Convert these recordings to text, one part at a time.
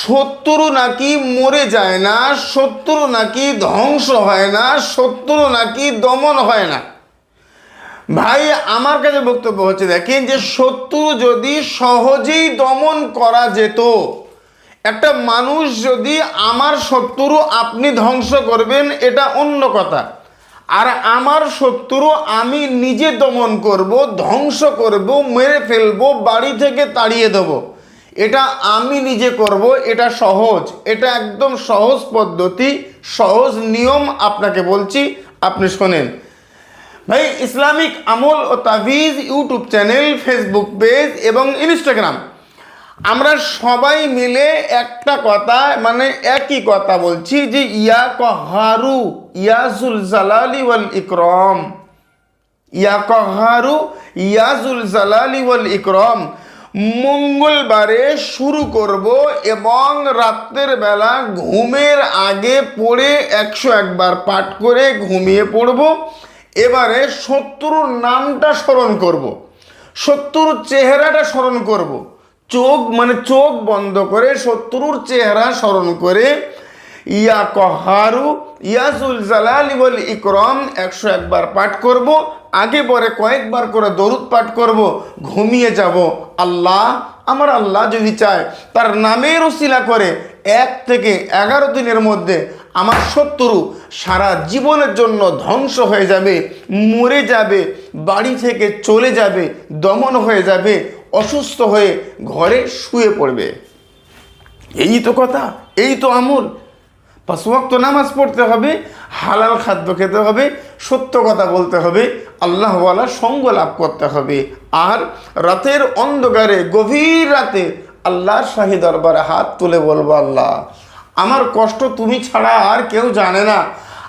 শত্রু নাকি মরে যায় না, শত্রু নাকি ধ্বংস হয় না, শত্রু নাকি দমন হয় না। ভাই, আমার কাছে বক্তব্য হচ্ছে, দেখেন যে শত্রু যদি সহজেই দমন করা যেত, একটা মানুষ যদি আমার শত্রু আপনি ধ্বংস করবেন, এটা অন্য কথা। আর আমার শত্রু আমি নিজে দমন করব, ধ্বংস করব, মেরে ফেলব, বাড়ি থেকে তাড়িয়ে দেবো। এটা আমি নিজে করব, এটা সহজ। এটা একদম সহজ পদ্ধতি, সহজ নিয়ম আপনাকে বলছি, আপনি শোনেন। ভাই, ইসলামিক আমল ও তাভিজ ইউটিউব চ্যানেল, ফেসবুক পেজ এবং ইনস্টাগ্রাম। আমরা সবাই মিলে একটা কথা মানে একই কথা বলছি যে ইয়া কহারু ইয়াজুল জালালি ওয়াল ইকরম। ইয়া কহারু ইয়াজুল জালালি ওয়াল ইকরম। মঙ্গলবারে শুরু করব এবং রাত্রের বেলা ঘুমের আগে পড়ে একশো একবার পাঠ করে ঘুমিয়ে পড়ব এবারে শত্রুর নামটা স্মরণ করব। শত্রুর চেহারাটা স্মরণ করব। চোখ মানে চোখ বন্ধ করে শত্রুর চেহারা স্মরণ করে ইয়া কহারু ইয়াজুল জালালি ইকরম একশো একবার পাঠ করব আগে পরে কয়েকবার করে দরুদ পাঠ করব, ঘুমিয়ে যাব। আল্লাহ, আমার আল্লাহ যদি চায়, তার নামের ওসিলা করে এক থেকে এগারো দিনের মধ্যে আমার শত্রু সারা জীবনের জন্য ধ্বংস হয়ে যাবে, মরে যাবে, বাড়ি থেকে চলে যাবে, দমন হয়ে যাবে, অসুস্থ হয়ে ঘরে শুয়ে পড়বে। এই তো কথা, এই তো আমল। পাঁচ নামাজ পড়তে হবে, হালাল খাদ্য খেতে হবে, সত্য কথা বলতে হবে আল্লাহওয়ালা সঙ্গ লাভ করতে হবে। আর রাতের অন্ধকারে, গভীর রাতে আল্লাহর শাহী দরবারে হাত তুলে বলব আল্লাহ, আমার কষ্ট তুমি ছাড়া আর কেউ জানে না।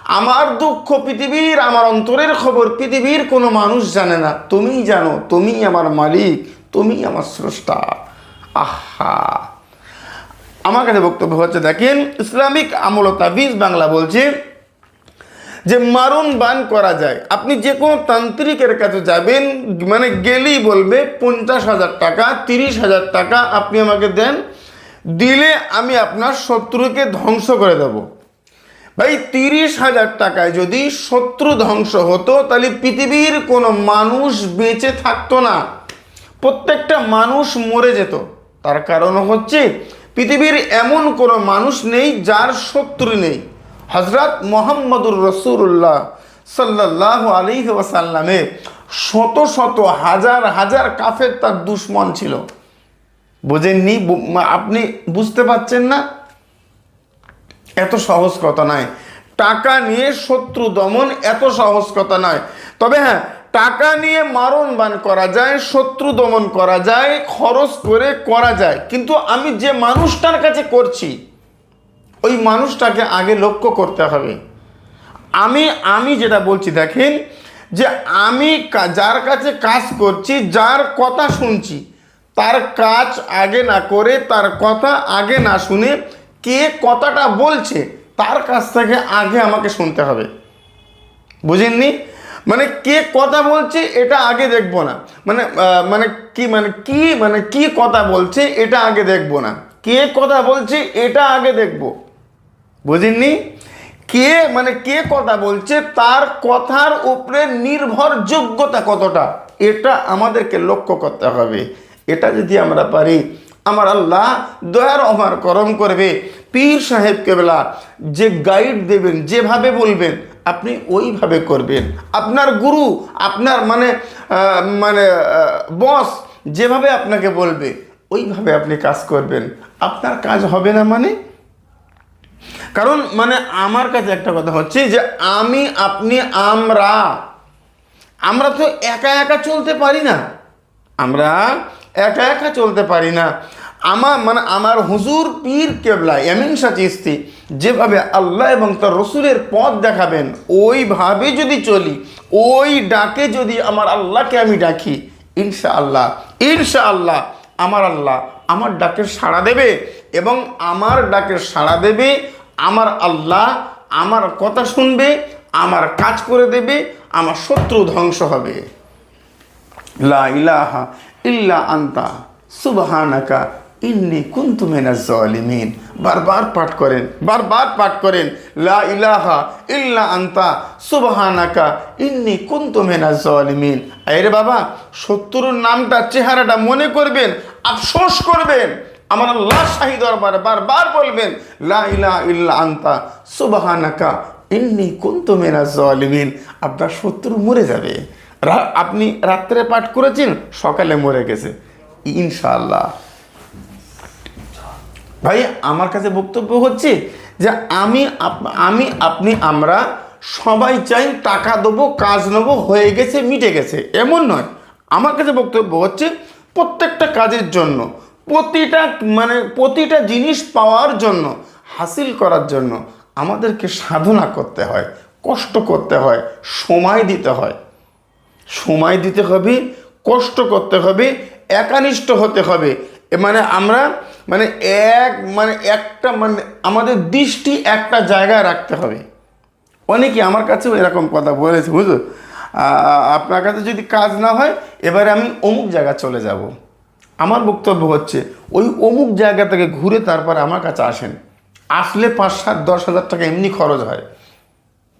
আমার দুঃখ পৃথিবীর, আমার অন্তরের খবর পৃথিবীর কোনো মানুষ জানে না। তুমি জানো তুমিই আমার মালিক তুমিই আমার স্রষ্টা। আহা। আমার কাছে বক্তব্য হচ্ছে, দেখেন, ইসলামিক আমল ও তাবিজ বাংলা বলছে যে মারণ বান করা যায়। আপনি যে কোনো তান্ত্রিকের কাছে যাবেন মানে গেলেই বলবে, পঞ্চাশ হাজার টাকা, তিরিশ হাজার টাকা আপনি আমাকে দেন, দিলে আমি আপনার শত্রুকে ধ্বংস করে দেব। ভাই, তিরিশ হাজার টাকায় যদি শত্রু ধ্বংস হতো, তাহলে পৃথিবীর কোনো মানুষ বেঁচে থাকতো না। প্রত্যেকটা মানুষ মরে যেত। তার কারণ হচ্ছে, পৃথিবীর এমন কোনো মানুষ নেই যার শত্রু নেই। হজরত মোহাম্মদুর রসুল্লাহ সাল্লাহ আলী ওয়াসাল্লামে শত শত হাজার হাজার কাফের তার দুশ্মন ছিল। বোঝেননি? আপনি বুঝতে পারছেন না? এত সহজ কথা নয়। টাকা নিয়ে শত্রু দমন এত সহজ কথা নয়। তবে হ্যাঁ টাকা নিয়ে মারণ বান করা যায়, শত্রু দমন করা যায়, খরচ করে করা যায়। কিন্তু আমি যে মানুষটার কাছে করছি ওই মানুষটাকে আগে লক্ষ্য করতে হবে। আমি আমি যেটা বলছি, দেখেন যে আমি যার কাছে কাজ করছি, যার কথা শুনছি, তার কাজ আগে না করে, তার কথা আগে না শুনে কে কথাটা বলছে, তার কাছ থেকে আগে আমাকে শুনতে হবে। বুঝেননি? মানে কে কথা বলছে, এটা আগে দেখব না। মানে মানে কি মানে কি মানে কি কথা বলছে, এটা আগে দেখব না। কে কথা বলছে, এটা আগে দেখব। বুঝেননি? কে মানে কে কথা বলছে, তার কথার উপরে নির্ভরযোগ্যতা কতটা? এটা আমাদেরকে লক্ষ্য করতে হবে। এটা যদি আমরা পারি, আমার আল্লাহ দয়ার অমার করম করবে। পীর সাহেব কেবলা যে গাইড দেবেন, যেভাবে বলবেন, আপনি ওইভাবে করবেন। আপনার গুরু, আপনার মানে মানে বস যেভাবে আপনাকে বলবে, ওইভাবে আপনি কাজ করবেন। আপনার কাজ হবে না মানে? কারণ মানে আমার কাছে একটা কথা হচ্ছে যে আমি, আপনি, আমরা আমরা তো একা একা চলতে পারি না। আমরা একা একা চলতে পারি না। আমার মানে আমার হুজুর, পীর, কেবলা, এমিন চিস্তি যেভাবে আল্লাহ এবং তার রসুলের পথ দেখাবেন, ওইভাবে যদি চলি, ওই ডাকে যদি আমার আল্লাহকে আমি ডাকি ইনশা আল্লাহ ইনশা আল্লাহ আমার আল্লাহ আমার ডাকের সাড়া দেবে এবং আমার ডাকের সাড়া দেবে, আমার আল্লাহ আমার কথা শুনবে, আমার কাজ করে দেবে, আমার শত্রু ধ্বংস হবে। লা ইলাহা ইল্লা আন্তা, সুবহানাকা ইন্নি কুন্তু মিনাজ জালিমিন। বারবার পাঠ করেন, বারবার পাঠ করেন, লা ইলাহা ইল্লা আন্তা, সুবহানাকা, ইন্নি কুন্তু মিনাজ জালিমিন। আরে বাবা শত্রুর নামটা, চেহারাটা মনে করবেন, আফসোস করবেন। আমার আল্লাহ শাহি দরবারে বারবার বলবেন, লা ইলাহা ইল্লা আন্তা, সুবহানাকা, ইন্নি কুন্তু মিনাজ জালিমিন। আপনার শত্রু মরে যাবে। আপনি রাত্রে পাঠ করেছেন, সকালে মরে গেছে। ইনশাআল্লাহ। ভাই, আমার কাছে বক্তব্য হচ্ছে যে আমি আমি, আপনি, আমরা সবাই চাই টাকা দেবো, কাজ নেব, হয়ে গেছে, মিটে গেছে। এমন নয়। আমার কাছে বক্তব্য হচ্ছে প্রত্যেকটা কাজের জন্য, প্রতিটা মানে প্রতিটা জিনিস পাওয়ার জন্য, হাসিল করার জন্য আমাদেরকে সাধনা করতে হয়, কষ্ট করতে হয়, সময় দিতে হয়। সময় দিতে হবে, কষ্ট করতে হবে, একানিষ্ঠ হতে হবে মানে আমরা মানে এক মানে একটা মানে আমাদের দৃষ্টি একটা জায়গায় রাখতে হবে। অনেকে আমার কাছেও এরকম কথা বলেছে, বুঝলো? আপনার কাছে যদি কাজ না হয়, এবারে আমি অমুক জায়গা চলে যাব। আমার বক্তব্য হচ্ছে, ওই অমুক জায়গা থেকে ঘুরে তারপর আমার কাছে আসেন। আসলে পাঁচ সাত, দশ হাজার টাকা এমনি খরচ হয়।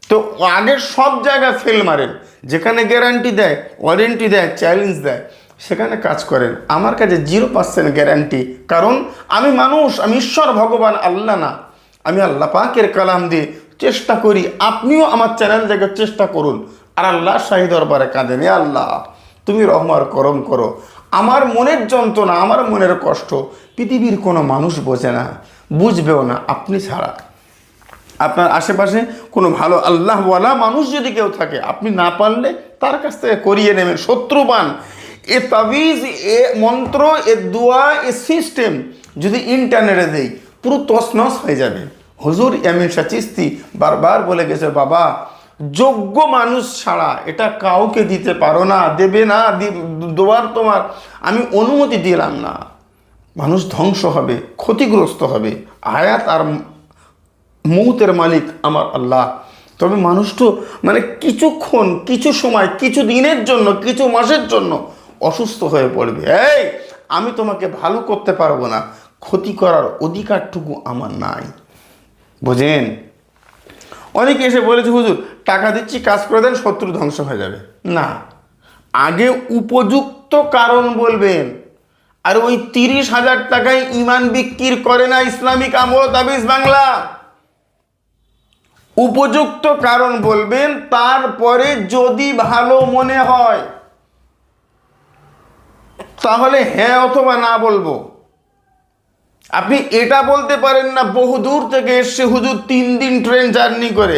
তো আগের সব জায়গা ফেল মারেন। যেখানে গ্যারান্টি দেয় ওয়ারেন্টি দেয় চ্যালেঞ্জ দেয়। সেখানে কাজ করেন। আমার কাছে জিরো পার্সেন্ট গ্যারান্টি কারণ আমি মানুষ, আমি ঈশ্বর, ভগবান, আল্লাহ না। আমি আল্লাহ পাকের কালাম দিয়ে চেষ্টা করি, আপনিও আমার চ্যানেল থেকে চেষ্টা করুন। আর আল্লাহ শাহী দরবারে কাঁদেন, "এ আল্লাহ, তুমি রহমার করম করো। আমার মনের যন্ত্রণা, আমার মনের কষ্ট পৃথিবীর কোনো মানুষ বোঝে না, বুঝবেও না, আপনি ছাড়া। আপনার আশেপাশে কোনো ভালো আল্লাহওয়ালা মানুষ যদি কেউ থাকে, আপনি না পারলে তার কাছ থেকে করিয়ে নেবেন, শত্রুবান। এ তাবিজ, এ মন্ত্র, এ দোয়া, এ সিস্টেম যদি ইন্টারনেটে দেই, পুরো তছনছ হয়ে যাবে। হুজুর ইয়ামিন শাহ চিস্তি বারবার বলে গেছে, বাবা, যোগ্য মানুষ ছাড়া এটা কাউকে দিতে পারো না, দেবে না, দি- দেওয়ার তোমার আমি অনুমতি দিলাম না। মানুষ ধ্বংস হবে, ক্ষতিগ্রস্ত হবে। আয়াত আর মৌতের মালিক আমার আল্লাহ। তবে মানুষ তো মানে কিছুক্ষণ, কিছু সময়, কিছু দিনের জন্য, কিছু মাসের জন্য অসুস্থ হয়ে পড়বে। এই, আমি তোমাকে ভালো করতে পারব না। ক্ষতি করার অধিকারটুকু আমার নাই। বোঝেন? অনেকে এসে বলেছে, হুজুর, টাকা দিচ্ছি, কাজ করে দেন, শত্রু ধ্বংস হয়ে যাবে। না। আগে উপযুক্ত কারণ বলবেন। আর ওই তিরিশ হাজার টাকায় ইমান বিক্রির করে না ইসলামিক আমল তাবিজ বাংলা। উপযুক্ত কারণ বলবেন, তারপরে যদি ভালো মনে হয়। তাহলে হ্যাঁ অথবা না বলব। আপনি এটা বলতে পারেন না, বহু দূর থেকে এসছে হুজুর তিন দিন ট্রেন জার্নি করে।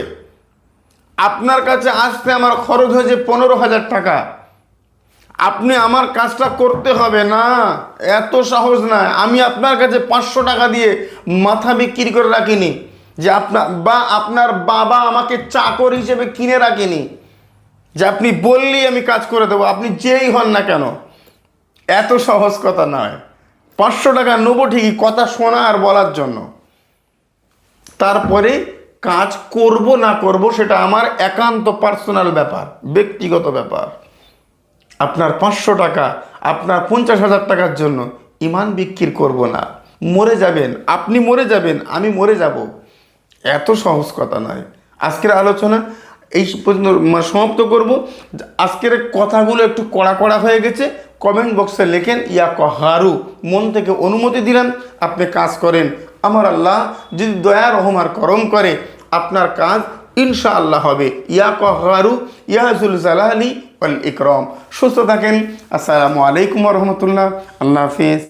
আপনার কাছে আসতে আমার খরচ হয়েছে পনেরো হাজার টাকা। আপনি আমার কাজটা করতে হবে না, এত সাহস না আমি আপনার কাছে পাঁচশো টাকা দিয়ে মাথা বিক্রি করে রাখিনি, যে আপনার বা আপনার বাবা আমাকে চাকর হিসেবে কিনে রাখিনি। যে আপনি বললেই আমি কাজ করে দেবো, আপনি যেই হন না কেন। এত সহজ কথা নয়। পাঁচশো টাকা নেব ঠিকই, কথা শোনা আর বলার জন্য। তারপরে কাজ করব না করব সেটা আমার একান্ত পার্সোনাল ব্যাপার, ব্যক্তিগত ব্যাপার। আপনার পাঁচশো টাকা, আপনার পঞ্চাশ হাজার টাকার জন্য ইমান বিক্রি করব না। মরে যাবেন, আপনি মরে যাবেন, আমি মরে যাব। এত সহজ কথা নয়। আজকের আলোচনা এই পর্যন্ত মানে সমাপ্ত করব। আজকের কথাগুলো একটু কড়া কড়া হয়ে গেছে। কমেন্ট বক্সে লেখেন, ইয়া কহারু, মন থেকে অনুমতি দিলেন, আপনি কাজ করেন। আমার আল্লাহ যদি দয়া রহমার করম করে, আপনার কাজ ইনশা আল্লাহ হবে। ইয়া কহারু ইয়াজুল জালালি ওয়াল ইকরম। সুস্থ থাকেন। আসসালামু আলাইকুম রহমতুল্লাহ। আল্লাহ হাফিজ।